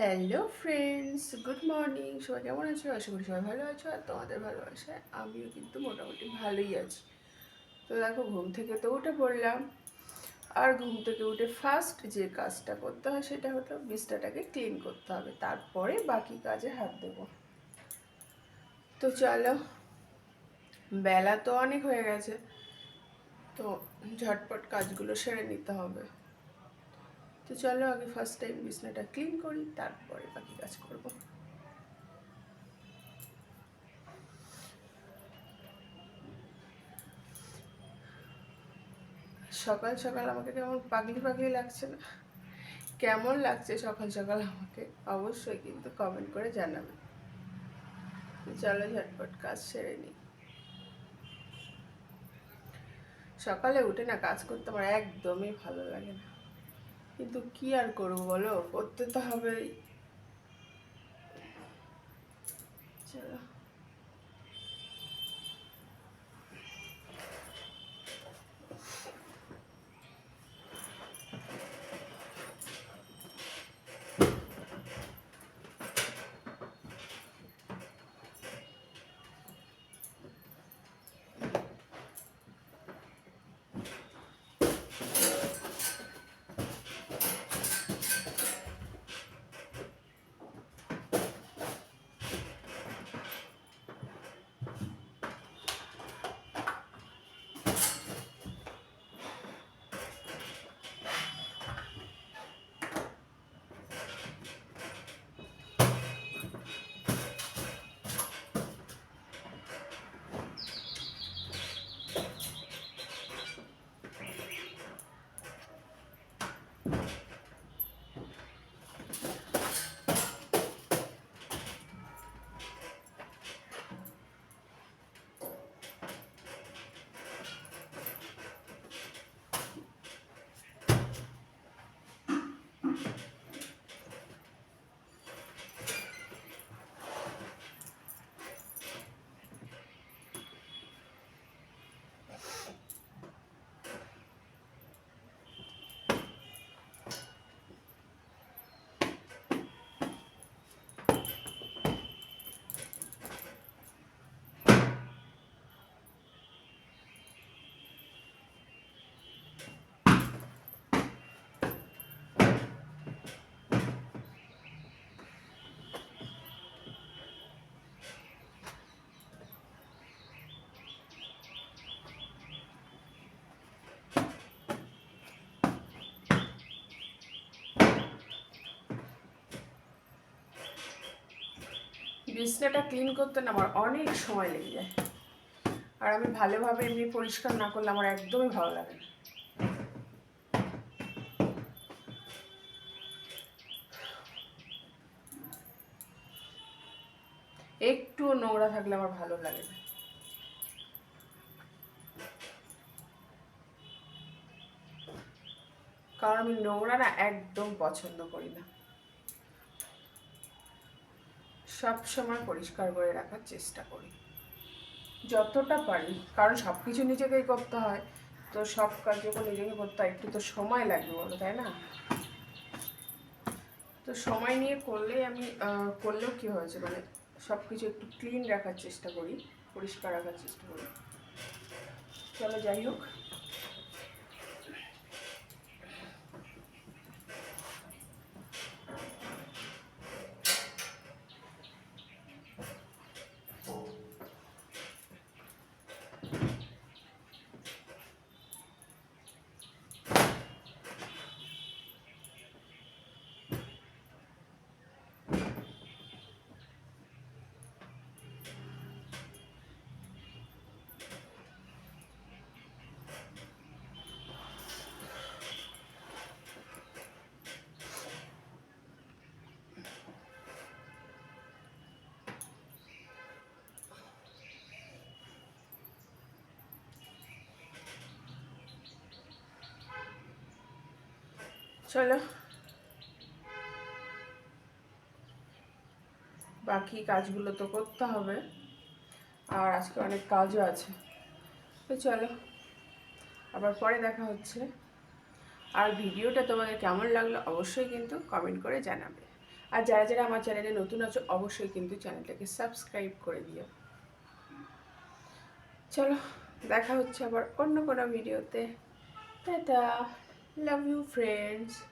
Hello friends good morning সবাই কেমন আছো? আশা করি সবাই ভালো আছো আর তোমাদের ভালো ভালোবাসায় আমিও কিন্তু মোটামুটি ভালোই আছি। তো দেখো, ঘুম থেকে তো উঠে পড়লাম। আর ঘুম থেকে উঠে ফার্স্ট যে কাজটা করতে হয় সেটা হলো বিছনাটাকে ক্লিন করতে হবে। তারপরে বাকি কাজে হাত দেবো। তো চলো, বেলা তো অনেক হয়ে গেছে। তো ঝটপট কাজগুলো সেরে নিতে হবে। তো চলো আগে ফার্স্ট টাইম বিছনাটা ক্লিন করি, তারপরে বাকি কাজ করব। সকাল সকাল আমাকে কেমন পাগলি পাগলি লাগছে না? কেমন লাগছে সকাল সকাল আমাকে? অবশ্যই কিন্তু কমেন্ট করে জানাবে। চলো ঝটপট কাজ সেরে নিই। সকালে উঠে না কাজ করতে আমার একদমই ভালো লাগে না। কিন্তু কি আর করব বলো? করতে তো হবেই। চলো। বিছনাটা ক্লিন করতে না আমার অনেক সময় লেগে যায়। আর আমি ভালোভাবে এমনি পরিষ্কার না করলে আমার একদমই ভালো লাগে না। একটুও নোংরা থাকলে আমার ভালো লাগে না। কারণ আমি নোংরা না একদম পছন্দ করি না। সব সময় পরিষ্কার করে রাখার চেষ্টা করি। যতটা পারি, কারণ সব কিছু নিজেকেই করতে হয়। তো সব যখন নিজেকে করতে হয়। একটু তো সময় লাগবে বলো, তাই না? তো সময় নিয়ে করলেই আমি করলেও কি হয়েছে? মানে সব কিছু একটু ক্লিন রাখার চেষ্টা করি, পরিষ্কার রাখার চেষ্টা করি। চলো যাই হোক। চলো। বাকি কাজগুলো তো করতে হবে। আর আজকে অনেক কাজও আছে। তো চলো, আবার পরে দেখা হচ্ছে। আর ভিডিওটা তোমাদের কেমন লাগল অবশ্যই কিন্তু কমেন্ট করে জানাবে। আর যারা যারা আমার চ্যানেলে নতুন আছো, অবশ্যই কিন্তু চ্যানেলটাকে সাবস্ক্রাইব করে দিও। চলো, দেখা হচ্ছে আবার অন্য কোনো ভিডিওতে টাটা! love you friends.